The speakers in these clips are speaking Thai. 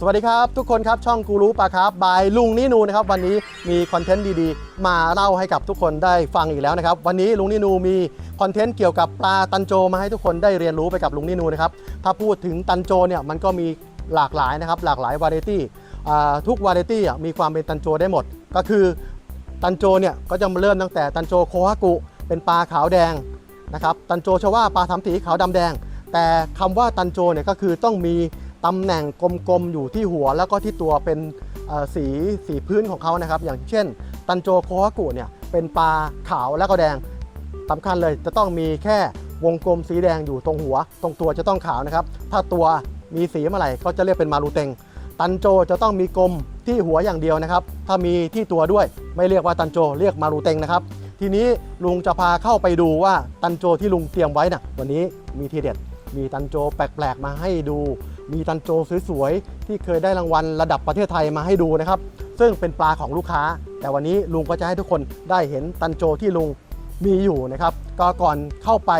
สวัสดีครับทุกคนครับช่องกูรู้ปลาครับบายลุงนินูนะครับวันนี้มีคอนเทนต์ดีๆ มาเล่าให้กับทุกคนได้ฟังอีกแล้วนะครับวันนี้ลุงนินูมีคอนเทนต์เกี่ยวกับปลาตันโจมาให้ทุกคนได้เรียนรู้ไปกับลุงนินูนะครับถ้าพูดถึงตันโจเนี่ยมันก็มีหลากหลายนะครับหลากหลายวาไรตี้ทุกวาไรตี้มีความเป็นตันโจได้หมด ก็คือตันโจเนี่ยก็จะเริ่มตั้งแต่ตันโจโคฮากุเป็นปลาขาวแดงนะครับตันโจชว่าปลาทำสีขาวดำแดง แต่คำว่าตันโจเนี่ยก็คือต้องมี ตำแหน่งกลมๆอยู่ที่หัวแล้วก็ที่ตัวเป็นสีสีพื้นของเขานะครับ อย่างเช่น ตันโจโคฮากุเนี่ยเป็นปลาขาวแล้วก็แดงสำคัญเลยจะต้องมีแค่วงกลมสีแดงอยู่ตรงหัว ตรงตัวจะต้องขาวนะครับ ถ้าตัวมีสีเมื่อไหร่ก็จะเรียกเป็นมารูเตงตันโจจะต้องมีกลมที่หัวอย่างเดียวนะครับ ถ้ามีที่ตัวด้วยไม่เรียกว่าตันโจเรียกมารูเตงนะครับ ทีนี้ลุงจะพาเข้าไปดูว่าตันโจที่ลุงเตรียมไว้นะ่ะวันนี้มีทีเด็ด มีตันโจแปลกๆมาให้ดู มีตันโจสวยๆ ที่เคยได้รางวัลระดับประเทศไทยมาให้ดูนะครับ ซึ่งเป็นปลาของลูกค้า แต่วันนี้ลุงก็จะให้ทุกคนได้เห็นตันโจที่ลุงมีอยู่นะครับ ก็ก่อนเข้าไป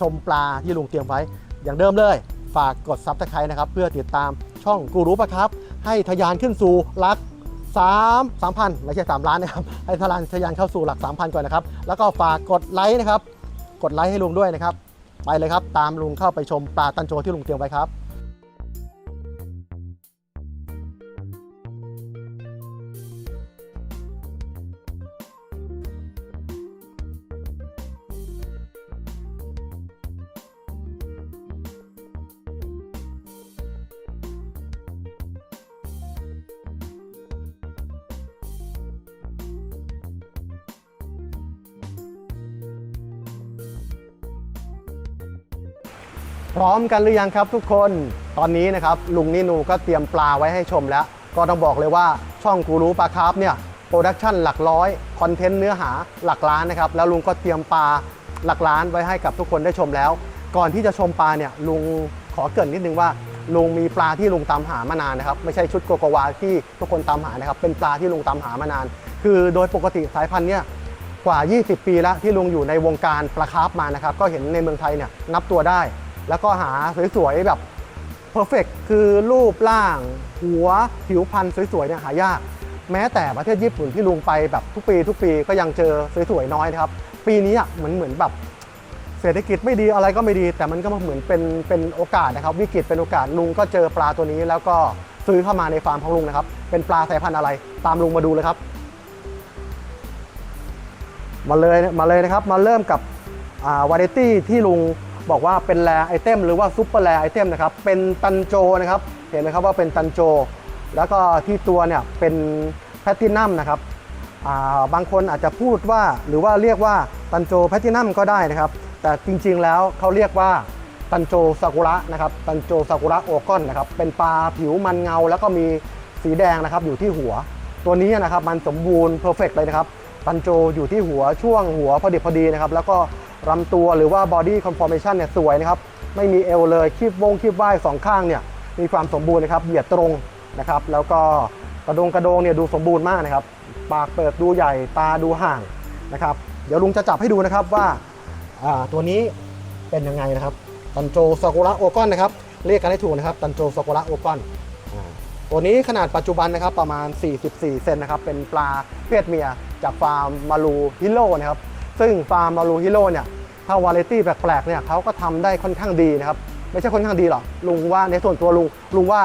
ชมปลาที่ลุงเตรียมไว้ อย่างเดิมเลย ฝากกดซับสไครต์นะครับ เพื่อติดตามช่องกูรู้ปะครับ ให้ทะยานขึ้นสู่หลัก3 3,000ไม่ใช่3ล้านนะครับ ให้ทะยานทะยานเข้าสู่หลัก 3,000 ก่อนนะครับ แล้วก็ฝากกดไลค์นะครับ กดไลค์ให้ลุงด้วยนะครับ ไปเลยครับ ตามลุงเข้าไปชมปลาตันโจที่ลุงเตรียมไว้ครับ ร้อมกันหรือยังครับทุกคน ตอนนี้นะครับลุงนินูก็เตรียมปลาไว้ให้ชมแล้ว ก็ต้องบอกเลยว่าช่องกูรู้ปลาคาร์ฟเนี่ยโปรดักชันหลักร้อยคอนเทนต์เนื้อหาหลักล้านนะครับแล้วลุงก็เตรียมปลาหลักล้านไว้ให้กับทุกคนได้ชมแล้ว ก่อนที่จะชมปลาเนี่ยลุงขอเกรินนิดนึงว่าลุงมีปลาที่ลุงตามหามานานนะครับไม่ใช่ชุดโกโกวาที่ทุกคนตามหานะครับเป็นปลาที่ลุงตามหามานาน คือโดยปกติสายพันธุ์เนี่ยกว่า 20 ปีแล้วที่ลุงอยู่ในวงการปลาคาร์ฟมานะครับก็เห็นในเมืองไทยเนี่ยนับตัวได้ แล้วก็หาสวยๆแบบเพอร์เฟกคือรูปร่าง หัวผิวพรรณสวยๆเนี่ยหายาก แม้แต่ประเทศญี่ปุ่นที่ลุงไปแบบทุกปี ทุกปีก็ยังเจอสวยๆน้อยนะครับ ปีนี้อะเหมือนเหมือนแบบเศรษฐกิจไม่ดีอะไรก็ไม่ดี แต่มันก็เหมือนเป็นเป็นโอกาสนะครับ วิกฤตเป็นโอกาสลุงก็เจอปลาตัวนี้ แล้วก็ซื้อเข้ามาในฟาร์มของลุงนะครับ เป็นปลาสายพันธุ์อะไร ตามลุงมาดูเลยครับ มาเลยมาเลยนะครับมาเริ่มกับวาไรตี้ที่ลุง บอกว่าเป็นแรไอเทมหรือว่าซุปเปอร์แรไอเทมนะครับเป็นตันโจนะครับเห็นไหมครับว่าเป็นตันโจ แล้วก็ที่ตัวเนี่ยเป็นแพลตินัมนะครับาบางคนอาจจะพูดว่าหรือว่าเรียกว่าตันโจแพลตินัมก็ได้นะครับ แต่จริงๆแล้วเขาเรียกว่าตันโจซากุระนะครับตันโจซากุระโอกอนนะครับเป็นปลาผิวมันเงา แล้วก็มีสีแดงนะครับอยู่ที่หัว ตัวนี้นะครับมันสมบูรณ์เพอร์เฟกเลยนะครับตันโจอยู่ที่หัวช่วงหัวพอดีพอดีนะครับแล้วก็ ลำตัวหรือว่า body conformation เนี่ยสวยนะครับไม่มีเอวเลยคีบวงคีบว่ายสองข้างเนี่ยมีความสมบูรณ์นะครับเหยียดตรงนะครับ แล้วก็กระดงกระโดงเนี่ยดูสมบูรณ์มากนะครับ ปากเปิดดูใหญ่ตาดูห่างนะครับ เดี๋ยวลุงจะจับให้ดูนะครับว่าตัวนี้เป็นยังไงนะครับตันโจซากุระโอกอนนะครับเรียกกันให้ถูกนะครับตันโจซากุระโอกอนตัวนี้ขนาดปัจจุบันนะครับประมาณ 44 เซนนะครับเป็นปลาเพศเมียจากฟาร์มมารูฮิโร่นะครับ ซึ่งฟาร์มมารูฮิโร่เนี่ยถ้าวาไรตี้แปลกๆเนี่ยเขาก็ทำได้ค่อนข้างดีนะครับ ไม่ใช่ค่อนข้างดีหรอกลุงว่าในส่วนตัวลุงลุงว่า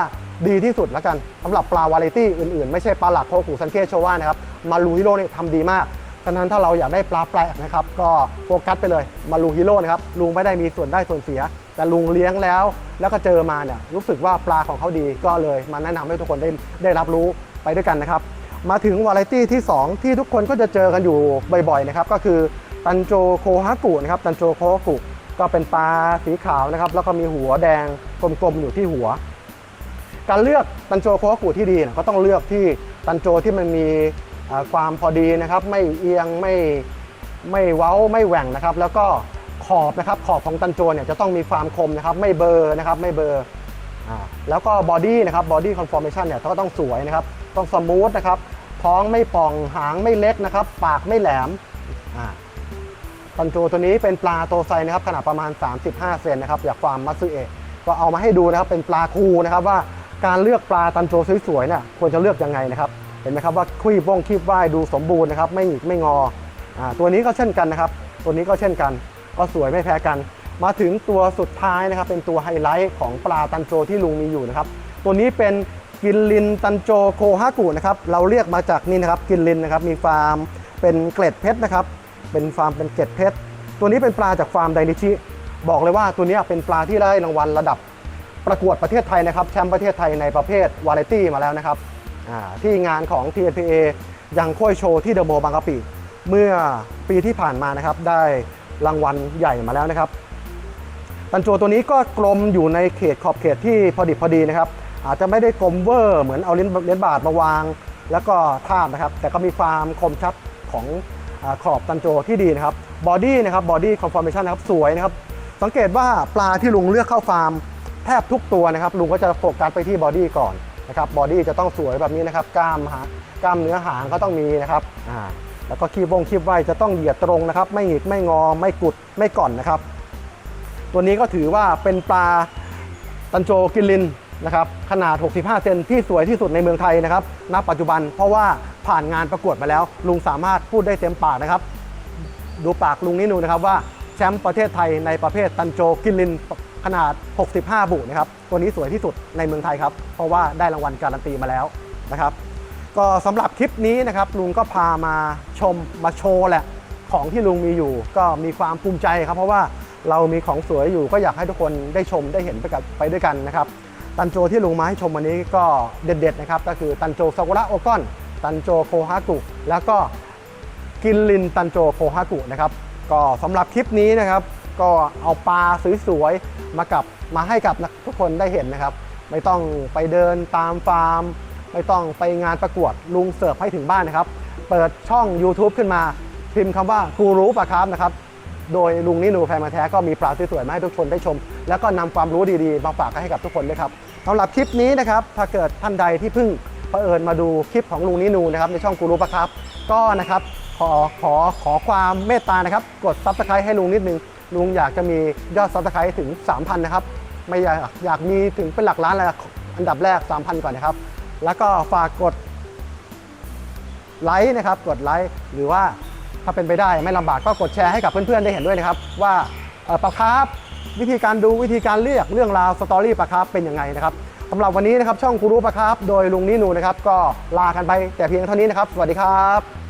ดีที่สุดแล้วกันสำหรับปลาวาไรตี้อื่นๆ ไม่ใช่ปลาหลักโคกุซันเคโชวานะครับมารูฮิโร่เนี่ยทำดีมากฉะนั้นถ้าเราอยากได้ปลาแปลกนะครับก็โฟกัสไปเลยมารูฮิโร่นะครับลุงไม่ได้มีส่วนได้ส่วนเสีย แต่ลุงเลี้ยงแล้ว แล้วก็เจอมาเนี่ยรู้สึกว่าปลาของเขาดีก็เลยมาแนะนำให้ทุกคนได้ได้รับรู้ไปด้วยกันนะครับมาถึงวาไรตี้ที่ 2 ที่ทุกคนก็จะเจอกันอยู่บ่อยๆนะครับก็คือ ตันโจโคฮากุนะครับตันโจโคฮากุก็เป็นปลาสีขาวนะครับ แล้วก็มีหัวแดงกลมๆอยู่ที่หัว การเลือกตันโจโคฮากุที่ดีนะก็ต้องเลือกที่ตันโจที่มันมีความพอดีนะครับ ไม่เอียงไม่ไม่เว้าไม่แหว่งนะครับ แล้วก็ขอบนะครับขอบของตันโจเนี่ยจะต้องมีความคมนะครับ ไม่เบอร์นะครับไม่เบอร์แล้วก็บอดี้นะครับบอดี้คอนฟอร์เมชันเนี่ยก็ต้องสวยนะครับ ต้องสมูทนะครับ ท้องไม่ป่องหางไม่เล็กนะครับ ปากไม่แหลมอ่า ตันโจตัวนี้เป็นปลาโตไซนะครับขนาดประมาณ 35 เซนนะครับจากฟาร์มมัตสึเอะก็เอามาให้ดูนะครับเป็นปลาคูนะครับว่าการเลือกปลาตันโจสวยๆเนี่ยควรจะเลือกยังไงนะครับเห็นไหมครับว่าคุยบ้องคีบว่ายดูสมบูรณ์นะครับไม่หงิกไม่งออ่าตัวนี้ก็เช่นกันนะครับ ตัวนี้ก็เช่นกัน ก็สวยไม่แพ้กัน มาถึงตัวสุดท้ายนะครับ เป็นตัวไฮไลท์ของปลาตันโจที่ลุงมีอยู่นะครับ ตัวนี้เป็นกินลินตันโจโคฮากุนะครับเราเรียกมาจากนี่นะครับกินลินนะครับมีฟาร์มเป็นเกล็ดเพชรนะครับ เป็นฟาร์มเป็นเกล็ดเพชร ตัวนี้เป็นปลาจากฟาร์มไดนิชิ บอกเลยว่าตัวนี้เป็นปลาที่ได้รางวัลระดับประกวดประเทศไทยนะครับ แชมป์ประเทศไทยในประเภทวาไรตี้มาแล้วนะครับที่งานของ TNPA ยังค่อยโชว์ที่เดอะโมบางกะปิเมื่อปีที่ผ่านมานะครับ ได้รางวัลใหญ่มาแล้วนะครับ ตันโจตัวนี้ก็กลมอยู่ในเขตขอบเขตที่พอดิบพอดีนะครับ อาจจะไม่ได้กลมเวอร์เหมือนเอาเลนเลนบาดมาวาง แล้วก็ทาบนะครับ แต่ก็มีความคมชัดของ ขอบตันโจที่ดีนะครับบอดี้นะครับบอดี้คอนฟอร์เมชันนะครับสวยนะครับสังเกตว่าปลาที่ลุงเลือกเข้าฟาร์มแทบทุกตัวนะครับลุงก็จะโฟกัสไปที่บอดี้ก่อนนะครับบอดี้จะต้องสวยแบบนี้นะครับกล้ามหากล้ามเนื้อหางก็ต้องมีนะครับอ่าแล้วก็คีบวงคีบไว้จะต้องเหยียดตรงนะครับ ไม่หงิกไม่งอไม่กุดไม่ก่อนนะครับ ตัวนี้ก็ถือว่าเป็นปลาตันโจกินลิน นะครับขนาด 65 เซนที่สวยที่สุดในเมืองไทยนะครับณปัจจุบันเพราะว่าผ่านงานประกวดมาแล้ว ลุงสามารถพูดได้เต็มปากนะครับ ดูปากลุงนินูนะครับว่าแชมป์ประเทศไทยในประเภทตันโจกินลินขนาด 65 บุนะครับตัวนี้สวยที่สุดในเมืองไทยครับ เพราะว่าได้รางวัลการันตีมาแล้วนะครับ ก็สำหรับคลิปนี้นะครับลุงก็พามาชมมาโชว์แหละของที่ลุงมีอยู่ ก็มีความภูมิใจครับ เพราะว่าเรามีของสวยอยู่ก็อยากให้ทุกคนได้ชมได้เห็นไปกับไปด้วยกันนะครับ ตันโจที่ลุงมาให้ชมวันนี้ก็เด็ดๆนะครับก็คือตันโจซากุระโอกอน ตันโจโคฮากุ แล้วก็กินลินตันโจโคฮากุนะครับก็สำหรับคลิปนี้นะครับ ก็เอาปลาสวยๆมากับมาให้กับทุกคนได้เห็นนะครับ ไม่ต้องไปเดินตามฟาร์ม ไม่ต้องไปงานประกวดลุงเสิร์ฟให้ถึงบ้านนะครับ เปิดช่อง YouTube ขึ้นมา พิมพ์คำว่ากูรู้ปลาครับนะครับ โดยลุงนิโนูแฟนมาแท้ก็มีปลาสวยๆมาให้ทุกคนได้ชม แล้วก็นำความรู้ดีๆ มาฝากให้กับทุกคนด้วยครับสำหรับคลิปนี้นะครับถ้าเกิดท่านใดที่เพิ่งเผอิญมาดูคลิปของลุงนินูนะครับในช่องกูรู้ปลาครับ ก็นะครับขอขอขอความเมตตานะครับกดซับสไครต์ให้ลุงนิดนึงลุงอยากจะมียอดซับสไครต์ถึง 3,000 นะครับ ไม่อยากอยากมีถึงเป็นหลักล้านเลยอันดับแรก 3,000 ก่อนนะครับ แล้วก็ฝากกดไลค์นะครับ กดไลค์หรือว่าถ้าเป็นไปได้ไม่ลำบากก็กดแชร์ให้กับเพื่อนๆได้เห็นด้วยนะครับ ว่าเออปลาคร์ฟ วิธีการดูวิธีการเลือกเรื่องราวสตอรี่ปลาคาร์ฟเป็นยังไงนะครับสำหรับวันนี้นะครับช่องกูรูปลาคาร์ฟโดยลุงนินูนะครับก็ลากันไปแต่เพียงเท่านี้นะครับ สวัสดีครับ